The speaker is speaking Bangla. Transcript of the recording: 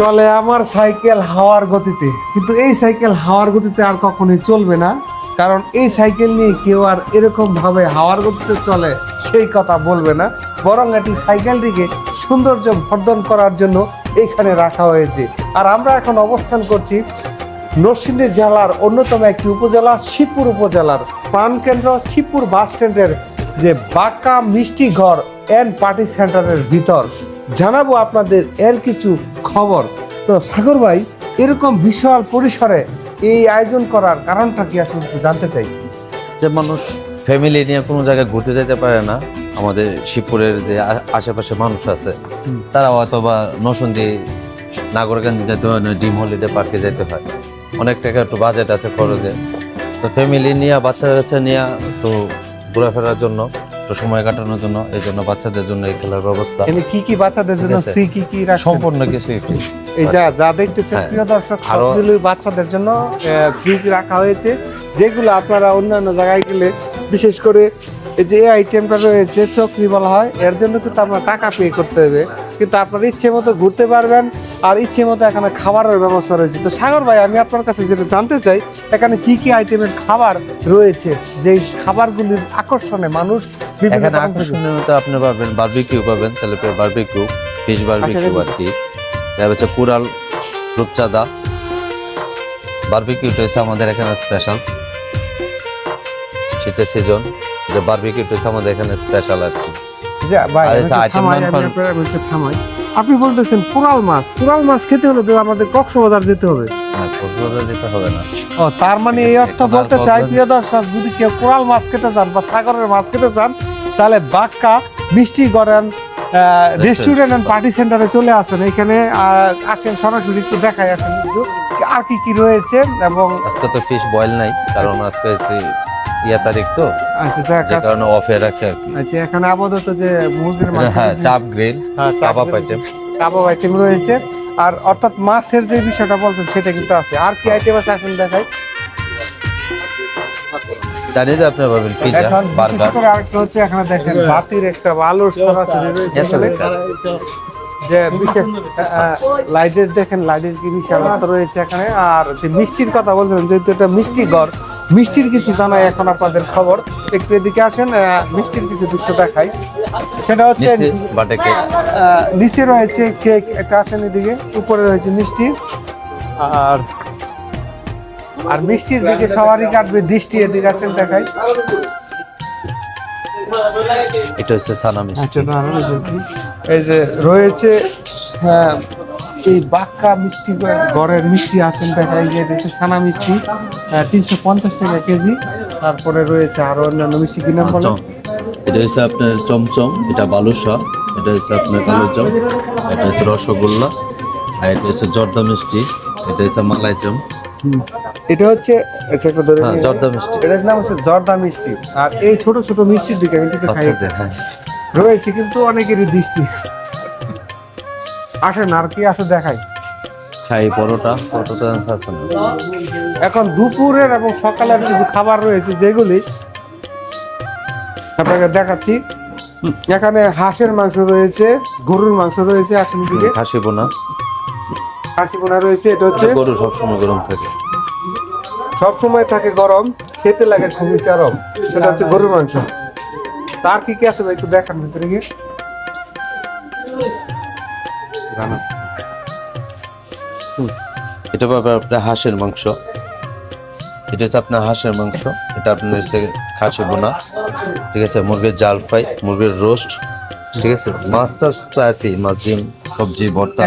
চলে আমার সাইকেল হাওয়ার গতিতে। কিন্তু এই সাইকেল হাওয়ার গতিতে আর কখনোই চলবে না, কারণ এই সাইকেল নিয়ে কেউ আর এরকম ভাবে হাওয়ার গতিতে চলে সেই কথা বলবে না। বরং এটি সাইকেলটিকে সৌন্দর্য বর্ধন করার জন্য এখানে রাখা হয়েছে। আর আমরা এখন অবস্থান করছি নরসিংদী জেলার অন্যতম একটি উপজেলা, শিবপুর উপজেলার প্রাণকেন্দ্র, শিবপুর বাস স্ট্যান্ডের যে বাঁকা মিষ্টি ঘর অ্যান্ড পার্টি সেন্টারের ভিতর। জানাব আপনাদের এর কিছু খবর। তো সাগর ভাই এরকম বিশাল পরিসরে এই আয়োজন করার কারণটা কি আসলে একটু জানতে চাই। যে মানুষ ফ্যামিলি নিয়ে কোনো জায়গায় ঘুরতে যেতে পারে না আমাদের শিবপুরের যে আশেপাশে মানুষ আছে তারা হয়তো বা নসন্দি নাগরগঞ্জ যেতে হয় ডিম হলিডে পার্কে যেতে হয়। অনেক টাকা একটু বাজেট আছে খরচে। তো ফ্যামিলি নিয়ে বাচ্চা কাচ্চা নিয়ে একটু ঘোরাফেরার জন্য একটু সময় কাটানোর জন্য এই জন্য বাচ্চাদের জন্য এই খেলার ব্যবস্থা। এখানে কি কি বাচ্চাদের জন্য ফ্রি কি কি? সম্পূর্ণ কিছু ফ্রি এই যা যা দেখতেছেন হ্যাঁ। প্রিয় দর্শক সবগুলোই বাচ্চাদের জন্য ফ্রি রাখা হয়েছে। যেগুলো আপনারা অন্যান্য জায়গায় গেলে বিশেষ করে এই যে এই আইটেমটা রয়েছে চকরি বলা হয় এর জন্য কিন্তু আপনার টাকা পে করতে হবে। কিন্তু আপনার ইচ্ছে মতো ঘুরতে পারবেন আর ইচ্ছে মতো এখানে খাবারের ব্যবস্থা রয়েছে। তো সাগর ভাই আমি আপনার কাছে যেটা জানতে চাই এখানে কি কি আইটেমের খাবার রয়েছে? যেই খাবারগুলির আকর্ষণে মানুষ এখানে আকর্ষণীয় মতো আপনি পাবেন বারবিকিউ পাবেন তাহলে বারবিকিউ ফিশ বারবিকিউ আর কি। তারপর হচ্ছে কুরাল রূপচাঁদা। বারবিকিউটা হচ্ছে আমাদের এখানে স্পেশাল শীতের সিজন যে বারবিকিউটা হচ্ছে আমাদের এখানে স্পেশাল আর কি। ভাই, আর আমি হচ্ছে একটু item থামাই, আমি করেন। আপনার- থামাই। আপনি বলতেছেন কোরাল মাছ কোরাল মাছ খেতে হলে তো আমাদের কক্সবাজার যেতে হবে। কক্সবাজার যেতে হবে না। ও তার মানে এই অর্থ বলতে চাই প্রিয় দর্শক যদি কেউ কোরাল মাছ খেতে চান বা সাগরের মাছ খেতে চান তাহলে বাক্কা মিষ্টি গড়েন রেস্টুরেন্ট অ্যান্ড পার্টি সেন্টারে চলে আসেন। এখানে আসেন সরাসরি একটু দেখাই আসেন। একটু আর কি কি রয়েছে এবং আজকে তো ফিশ বয়েল নাই কারণ আজকে ইয়া তারিখ তো? আচ্ছা যে কারণে অফে রাখছে আর কি। আচ্ছা এখানে আপাতত যে মুরগির মাংস হ্যাঁ চাপ grill kebab. Item kebab item রয়েছে। আর অর্থাৎ মাছের যে বিষয়টা বলছেন সেটা কিন্তু আছে। আর কি আইটেম আছে এখন দেখাই? জানি যে আপনি পাবেন পিজা বার্গার আরেকটা হচ্ছে এখানে দেখেন বাতির একটা আলোর সরাসরি রয়েছে। যে বিশেষ লাইটের দেখেন লাইটের কি বিশাল রয়েছে এখানে। আর যে মিষ্টির কথা বলছিলেন যেহেতু এটা মিষ্টি ঘর মিষ্টির কিছু জানাই এখন আপনাদের খবর। একটু এদিকে আসেন মিষ্টির কিছু দৃশ্য দেখাই। সেটা হচ্ছে নিচে রয়েছে কেক একটা আসেন এদিকে উপরে রয়েছে মিষ্টি। আর আর মিষ্টির দিকে সবারই কাটবে দৃষ্টি এদিকে আসেন দেখাই। এটা হচ্ছে সানা মিষ্টি। আচ্ছা এই যে- এই যে রয়েছে হ্যাঁ, এই বাক্কা মিষ্টি গড়ের মিষ্টি আসেন দেখা এই যে এটা হচ্ছে ছানা মিষ্টি তিনশো পঞ্চাশ টাকা কেজি। তারপরে রয়েছে আরও অন্যান্য মিষ্টি কি নাম বলেন? চম এটা হচ্ছে আপনার চমচম এটা বালুশা এটা হচ্ছে আপনার কালোচম এটা হচ্ছে রসগোল্লা আর এটা হচ্ছে জর্দা মিষ্টি এটা হচ্ছে মালাইচম। এটা হচ্ছে আচ্ছা একটা ধরে হ্যাঁ জর্দা মিষ্টি। এটার নাম হচ্ছে জর্দা মিষ্টি। আর এই ছোট ছোট মিষ্টির দিকে আমি কিন্তু খাই বাচ্চাদের হ্যাঁ। রয়েছে কিন্তু অনেকেরই দৃষ্টি। আসেন আর কি আসে দেখাই। ছাই পরোটা পরোটা আছে এখন দুপুরের এবং সকালের কিছু খাবার রয়েছে যেগুলি আপনাকে দেখাচ্ছি। এখানে হাঁসের মাংস রয়েছে গরুর মাংস রয়েছে আসেন দিকে। খাসি বোনা। হাসি বোনা রয়েছে এটা হচ্ছে গরু সবসময় গরম থাকে। সব সময় থাকে গরম খেতে লাগে খুবই চরম। সেটা হচ্ছে গরুর মাংস। তার কি কি আছে ভাই একটু দেখান ভিতরে গিয়ে। এটা পাবে আপনার হাঁসের মাংস। এটা হচ্ছে আপনার হাঁসের মাংস। এটা আপনার হচ্ছে খাসি বোনা। ঠিক আছে মুরগির জাল ফ্রাই মুরগির রোস্ট। ঠিক আছে মাছ টাছ তো আছে মাছ ডিম সবজি ভর্তা।